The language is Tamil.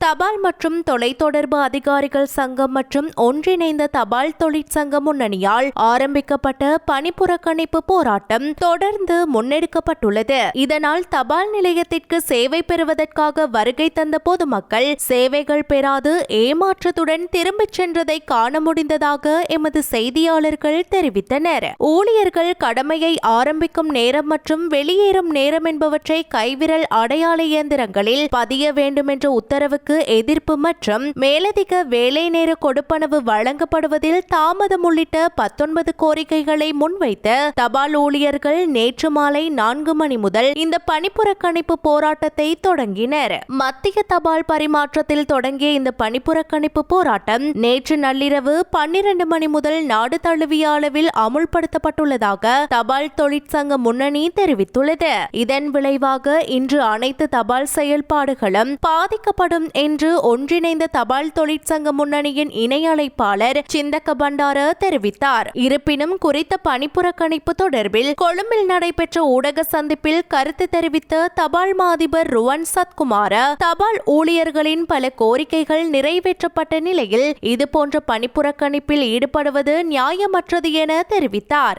தபால் மற்றும் தொலைத்தொடர்பு அதிகாரிகள் சங்கம் மற்றும் ஒன்றிணைந்த தபால் தொழிற்சங்க முன்னணியால் ஆரம்பிக்கப்பட்ட பணிப்புறக்கணிப்பு போராட்டம் தொடர்ந்து முன்னெடுக்கப்பட்டுள்ளது. இதனால் தபால் நிலையத்திற்கு சேவை பெறுவதற்காக வருகை தந்த பொதுமக்கள் சேவைகள் பெறாது ஏமாற்றத்துடன் திரும்பிச் சென்றதை காண முடிந்ததாக எமது செய்தியாளர்கள் தெரிவித்தனர். ஊழியர்கள் கடமையை ஆரம்பிக்கும் நேரம் மற்றும் வெளியேறும் நேரம் என்பவற்றை கைவிரல் அடையாள இயந்திரங்களில் பதிய வேண்டும் என்ற உத்தரவுக்கு எதிர்ப்பு மற்றும் மேலதிக வேலை நேர கொடுப்பனவு வழங்கப்படுவதில் தாமதம் உள்ளிட்ட பத்தொன்பது கோரிக்கைகளை முன்வைத்த தபால் ஊழியர்கள் நேற்று மாலை நான்கு மணி முதல் இந்த பணிப்புறக்கணிப்பு போராட்டத்தை தொடங்கினர். மத்திய தபால் பரிமாற்றத்தில் தொடங்கிய இந்த பணிப்புறக்கணிப்பு போராட்டம் நேற்று நள்ளிரவு பன்னிரண்டு மணி முதல் நாடு தழுவிய அளவில் அமுல்படுத்தப்பட்டுள்ளதாக தபால் தொழிற்சங்க முன்னணி தெரிவித்துள்ளது. இதன் விளைவாக இன்று அனைத்து தபால் செயல்பாடுகளும் பாதிக்கப்படும் என்று ஒன்றிணைந்த தபால் தொழிற்சங்க முன்னணியின் இணை அழைப்பாளர் சிந்தக்க பண்டார தெரிவித்தார். இருப்பினும் குறித்த பணிப்புறக்கணிப்பு தொடர்பில் கொழும்பில் நடைபெற்ற ஊடக சந்திப்பில் கருத்து தெரிவித்த தபால் மாதிபர் ருவன் சத்குமார தபால் ஊழியர்களின் பல கோரிக்கைகள் நிறைவேற்றப்பட்ட நிலையில் இதுபோன்ற பணிப்புறக்கணிப்பில் ஈடுபடுவது நியாயமற்றது என தெரிவித்தார்.